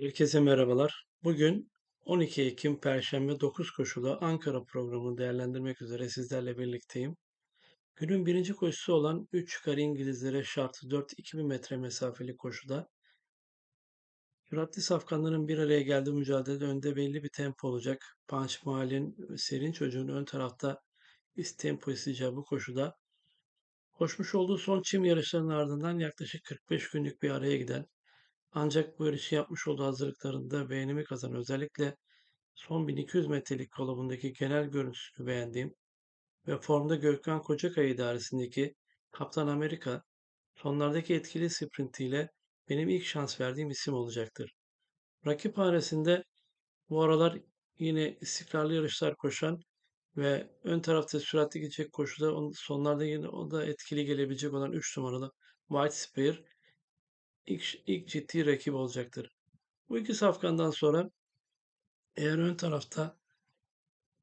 Herkese merhabalar. Bugün 12 Ekim Perşembe 9 koşulu Ankara programını değerlendirmek üzere sizlerle birlikteyim. Günün birinci koşusu olan 3 yukarı İngilizlere şartı 4 2000 metre mesafeli koşuda süratli safkanların bir araya geldiği mücadelede önde belli bir tempo olacak. Punch Mahal'in Serin Çocuğun ön tarafta tempo isteyeceği bu koşuda koşmuş olduğu son çim yarışlarının ardından yaklaşık 45 günlük bir araya giden ancak bu yarışı yapmış olduğu hazırlıklarında beğenimi kazanan özellikle son 1200 metrelik kolabındaki genel görüntüsünü beğendiğim ve formda Gökhan Kocakaya idaresindeki Kaptan Amerika sonlardaki etkili sprintiyle benim ilk şans verdiğim isim olacaktır. Rakip hanesinde bu aralar yine istikrarlı yarışlar koşan ve ön tarafta süratli gidecek koşuda sonlarda yine o da etkili gelebilecek olan 3 numaralı White Spear ilk, ilk ciddi rakip olacaktır. Bu iki safkandan sonra eğer ön tarafta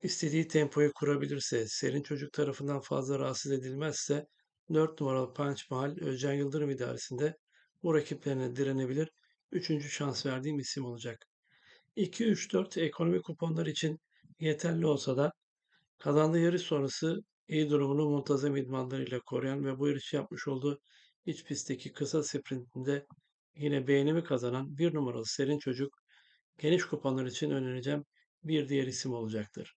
istediği tempoyu kurabilirse, Serin Çocuk tarafından fazla rahatsız edilmezse 4 numaralı Punch Mahal Özcan Yıldırım idaresinde bu rakiplerine direnebilir. Üçüncü şans verdiğim isim olacak. 2-3-4 ekonomi kuponlar için yeterli olsa da kazandığı yarış sonrası iyi durumunu muntazam idmanlarıyla koruyan ve bu yarışı yapmış olduğu iç pistteki kısa sprintinde yine beğenimi kazanan bir numaralı Serin Çocuk geniş kuponlar için önereceğim bir diğer isim olacaktır.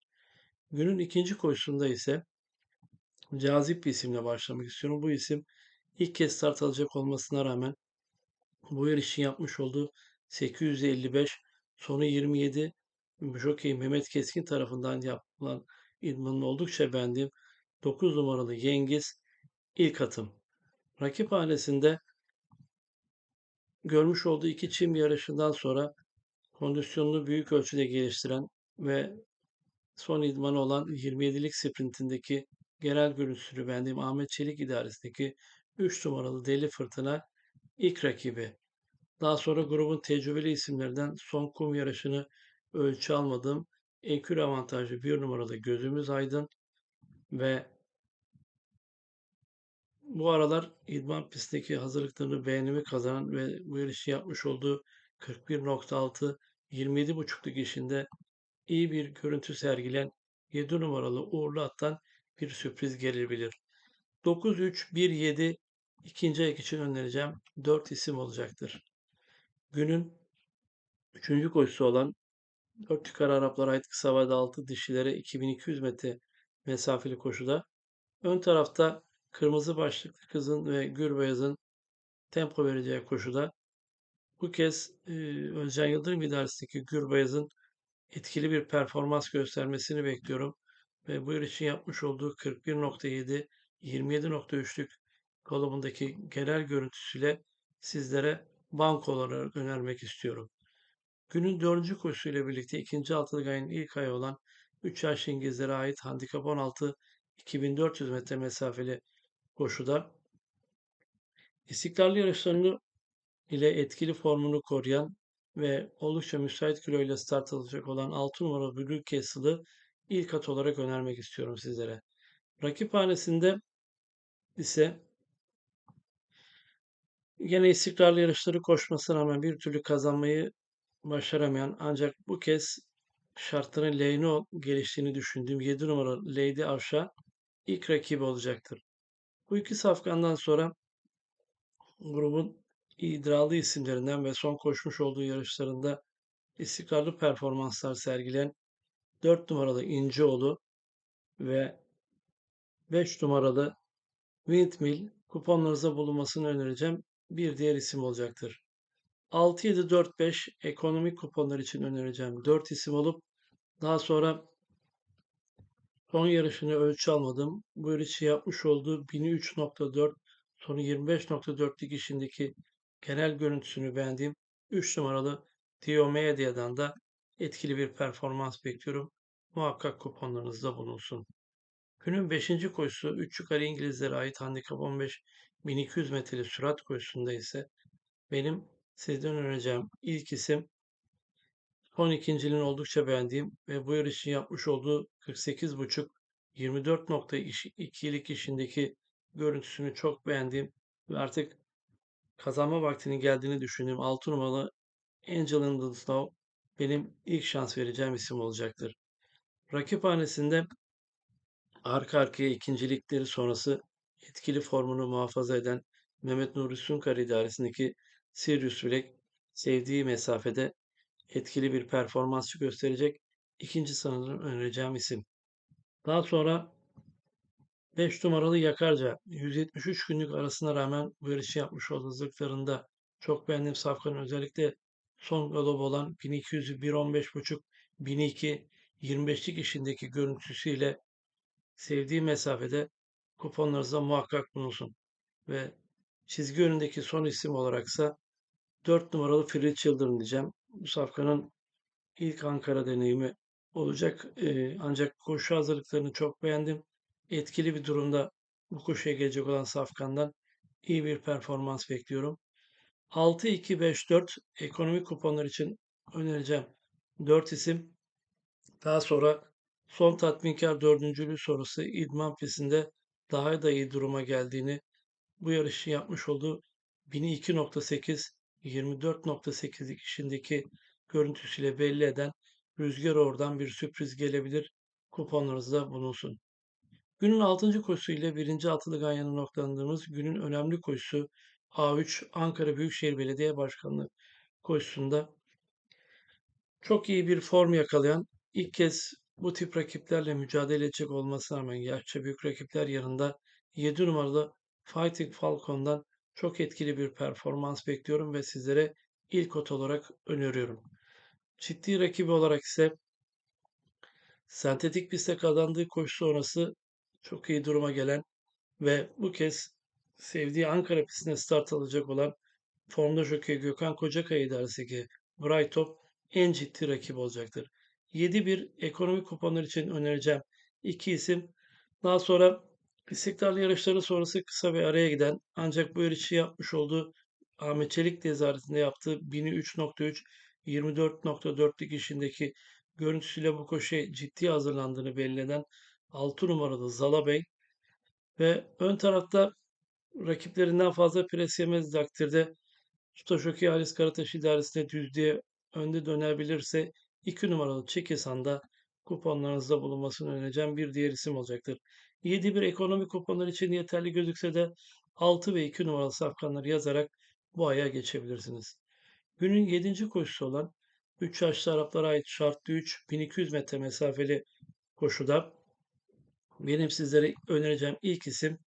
Günün ikinci koşusunda ise cazip bir isimle başlamak istiyorum. Bu isim ilk kez start alacak olmasına rağmen bu yarışın yapmış olduğu 855 sonu 27 Jockey Mehmet Keskin tarafından yapılan idmanın oldukça beğendiğim 9 numaralı Yengiz ilk atım. Rakip hanesinde görmüş olduğu iki çim yarışından sonra kondisyonunu büyük ölçüde geliştiren ve son idmanı olan 27'lik sprintindeki genel görüntüsünü beğendiğim Ahmet Çelik idaresindeki 3 numaralı Deli Fırtına ilk rakibi. Daha sonra grubun tecrübeli isimlerinden son kum yarışını ölçü almadığım ekür avantajlı bir numaralı Gözümüz Aydın ve bu aralar idman pistindeki hazırlıklarını beğenimi kazanan ve bu yarışı yapmış olduğu 41.6 27.5'luk işinde iyi bir görüntü sergilen 7 numaralı Uğurlu At'tan bir sürpriz gelebilir. 9-3-1-7 ikinci ayak için önereceğim 4 isim olacaktır. Günün 3. koşusu olan 4 yukarı Araplara ait kısa vade 6 dişilere 2200 metre mesafeli koşuda ön tarafta kırmızı başlıklı kızın ve Gürbeyaz'ın tempo vereceği koşuda bu kez e, Özcan Yıldırım idaresindeki Gürbeyaz'ın etkili bir performans göstermesini bekliyorum. Ve bu yarışın yapmış olduğu 41.7 27.3'lük kolumundaki genel görüntüsüyle sizlere banko olarak önermek istiyorum. Günün dördüncü koşusuyla birlikte ikinci altılı ayın ilk ayı olan 3 yaş İngilizlere ait handikap 16 2400 metre mesafeli koşuda istikrarlı yarışlarını ile etkili formunu koruyan ve oldukça müsait kiloyla start alacak olan 6 numaralı Blue Castle'ı ilk at olarak önermek istiyorum sizlere. Rakip hanesinde ise yine istikrarlı yarışları koşmasına rağmen bir türlü kazanmayı başaramayan ancak bu kez şartların lehine geliştiğini düşündüğüm 7 numaralı Lady Avşa ilk rakibi olacaktır. Bu iki safkandan sonra grubun idrarlı isimlerinden ve son koşmuş olduğu yarışlarında istikrarlı performanslar sergileyen 4 numaralı İncioğlu ve 5 numaralı Windmill kuponlarınızda bulunmasını önereceğim. Bir diğer isim olacaktır. 6-7-4-5 ekonomik kuponlar için önereceğim 4 isim olup daha sonra son yarışını ölçü almadım. Bu yarışı yapmış olduğu 1003.4 sonu 25.4'lük işindeki genel görüntüsünü beğendiğim 3 numaralı Diomedia'dan da etkili bir performans bekliyorum. Muhakkak kuponlarınızda bulunsun. Günün 5. koşusu 3 yukarı İngilizlere ait handikap 15 1200 metreli sürat koşusunda ise benim sizden önereceğim ilk isim son ikinciliğini oldukça beğendiğim ve bu yarışın yapmış olduğu 48.5 24.2'lik işindeki görüntüsünü çok beğendiğim ve artık kazanma vaktinin geldiğini düşündüğüm 6 numaralı Angel in the Snow benim ilk şans vereceğim isim olacaktır. Rakip hanesinde arka arkaya ikincilikleri sonrası etkili formunu muhafaza eden Mehmet Nuri Sunkar idaresindeki Sirius Black sevdiği mesafede etkili bir performans gösterecek ikinci sanırım önereceğim isim. Daha sonra 5 numaralı Yakarca 173 günlük arasına rağmen bu yarışı yapmış olduğu çok beğendiğim Safkan'ın özellikle son galop olan 1200'ü 1.15.5 1002 25'lik işindeki görüntüsüyle sevdiği mesafede kuponlarınızda muhakkak bulunsun. Ve çizgi önündeki son isim olaraksa 4 numaralı Fritz Yıldırım diyeceğim. Bu safkanın ilk Ankara deneyimi olacak. Ancak koşu hazırlıklarını çok beğendim. Etkili bir durumda bu koşuya gelecek olan Safkan'dan iyi bir performans bekliyorum. 6-2-5-4 ekonomik kuponlar için önereceğim 4 isim. Daha sonra son tatminkar dördüncülüğü sonrası idman pistinde daha da iyi duruma geldiğini bu yarışı yapmış olduğu 1002.8 24.8'lik işindeki görüntüsüyle belli eden rüzgar oradan bir sürpriz gelebilir. Kuponlarınızda bulunsun. Günün 6. koşusu ile 1. altılı ganyanı noktalandığımız günün önemli koşusu A3 Ankara Büyükşehir Belediye Başkanlığı koşusunda çok iyi bir form yakalayan ilk kez bu tip rakiplerle mücadele edecek olmasına rağmen yaşça büyük rakipler yanında 7 numaralı Fighting Falcon'dan çok etkili bir performans bekliyorum ve sizlere ilk ot olarak öneriyorum. Ciddi rakibi olarak ise sentetik pistte kazandığı koşu sonrası çok iyi duruma gelen ve bu kez sevdiği Ankara pistine start alacak olan formda jokey Gökhan Kocakaya idaresindeki Brightop en ciddi rakip olacaktır. 7-1 ekonomi kuponları için önereceğim iki isim. Daha sonra istikrarlı yarışları sonrası kısa bir araya giden ancak bu yarışı yapmış olduğu Ahmet Çelik nezaretinde yaptığı 1003.3 24.4'lük işindeki görüntüsüyle bu koşuya ciddi hazırlandığını belli eden 6 numaralı Zala Bey ve ön tarafta rakiplerinden fazla pres yemez takdirde Tutaşoki Halis Karataş idaresinde düzlüğe önde dönebilirse 2 numaralı Çekesan'da kuponlarınızda bulunmasını önereceğim bir diğer isim olacaktır. 7-1 ekonomi kuponlar için yeterli gözükse de 6 ve 2 numaralı safkanları yazarak bu aya geçebilirsiniz. Günün 7. koşusu olan 3 yaşlı Araplara ait şartlı 3 1200 metre mesafeli koşuda benim sizlere önereceğim ilk isim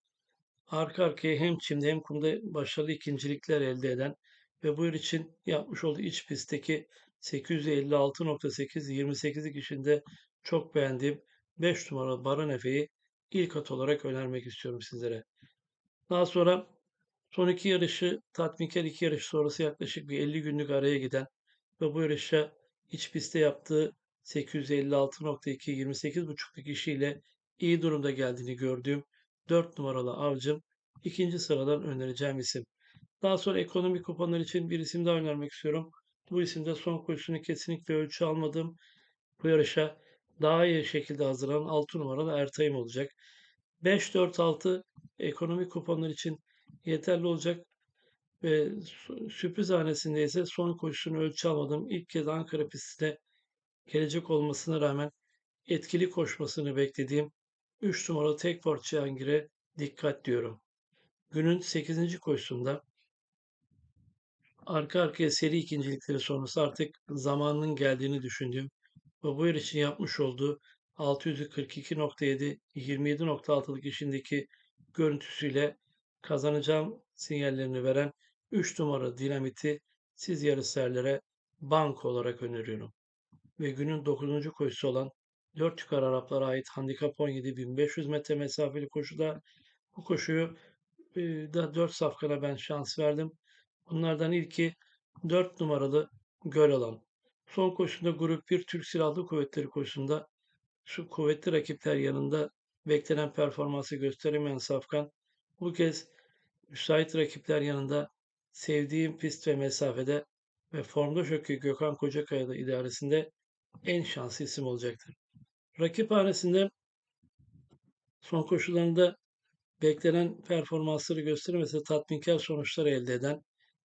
arka arkaya hem çimde hem kumda başarılı ikincilikler elde eden ve bu yıl için yapmış olduğu iç pistteki 856.8 28'lik işinde çok beğendiğim 5 numaralı Baran Efe'yi ilk at olarak önermek istiyorum sizlere. Daha sonra son iki yarışı tatminkar iki yarış sonrası yaklaşık bir 50 günlük araya giden ve bu yarışa iç pistte yaptığı 856.2 28.5'lık işiyle iyi durumda geldiğini gördüğüm 4 numaralı avcım ikinci sıradan önereceğim isim. Daha sonra ekonomik kuponlar için bir isim daha önermek istiyorum. Bu isimde son koşusunu kesinlikle ölçü almadığım bu yarışa daha iyi şekilde hazırlanan 6 numaralı Ertay'ım olacak. 5-4-6 ekonomik kuponlar için yeterli olacak. Ve sürpriz hanesinde ise son koşusunu ölçü almadım. İlk kez Ankara pistinde gelecek olmasına rağmen etkili koşmasını beklediğim 3 numaralı Tekford Cihangir'e dikkat diyorum. Günün 8. koşusunda arka arkaya seri ikincilikleri sonrası artık zamanının geldiğini düşündüğüm ve bu yarış için yapmış olduğu 642.7 27.6'lık işindeki görüntüsüyle kazanacağım sinyallerini veren 3 numara dinamiti siz yarışserlere bank olarak öneriyorum. Ve günün 9. koşusu olan 4 yukarı Araplara ait handikap 17.500 metre mesafeli koşuda bu koşuyu da 4 safkana ben şans verdim. Bunlardan ilki 4 numaralı göl alan. Son koşusunda grup 1 Türk Silahlı Kuvvetleri koşusunda şu kuvvetli rakipler yanında beklenen performansı gösteremeyen Safkan bu kez müsait rakipler yanında sevdiğim pist ve mesafede ve formda şökü Gökhan Kocakaya'da idaresinde en şanslı isim olacaktır. Rakip hanesinde son koşullarında beklenen performansları göstermese tatminkar sonuçlar elde eden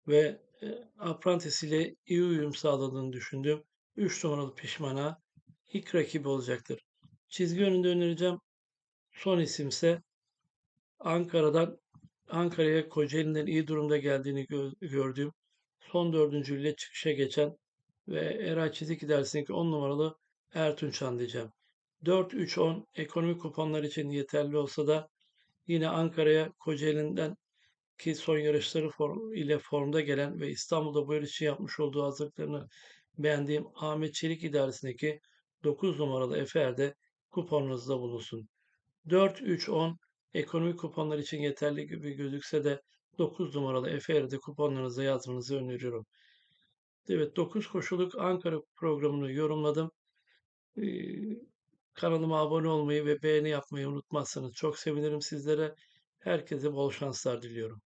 ve Eee, Apprentice ile iyi uyum sağladığını düşündüğüm 3 numaralı Pişman'a ilk rakibi olacaktır. Çizgi önünde önereceğim son isimse Ankara'dan Ankara'ya Kocaeli'nden iyi durumda geldiğini gö- gördüğüm son dördüncülüğe çıkışa geçen ve Eray Çizik idaresindeki 10 numaralı Ertunçan diyeceğim. 4-3-10 ekonomik kuponlar için yeterli olsa da yine Ankara'ya Kocaeli'nden ki son yarışları form, ile formda gelen ve İstanbul'da bu yarış için yapmış olduğu hazırlıklarını beğendiğim Ahmet Çelik idaresindeki 9 numaralı Efer de kuponunuzda bulunsun. 4-3-10 ekonomik kuponlar için yeterli gibi gözükse de 9 numaralı Efer'i de kuponlarınıza yazmanızı öneriyorum. Evet 9 koşuluk Ankara programını yorumladım. Ee, kanalıma abone olmayı ve beğeni yapmayı unutmazsanız çok sevinirim sizlere. Herkese bol şanslar diliyorum.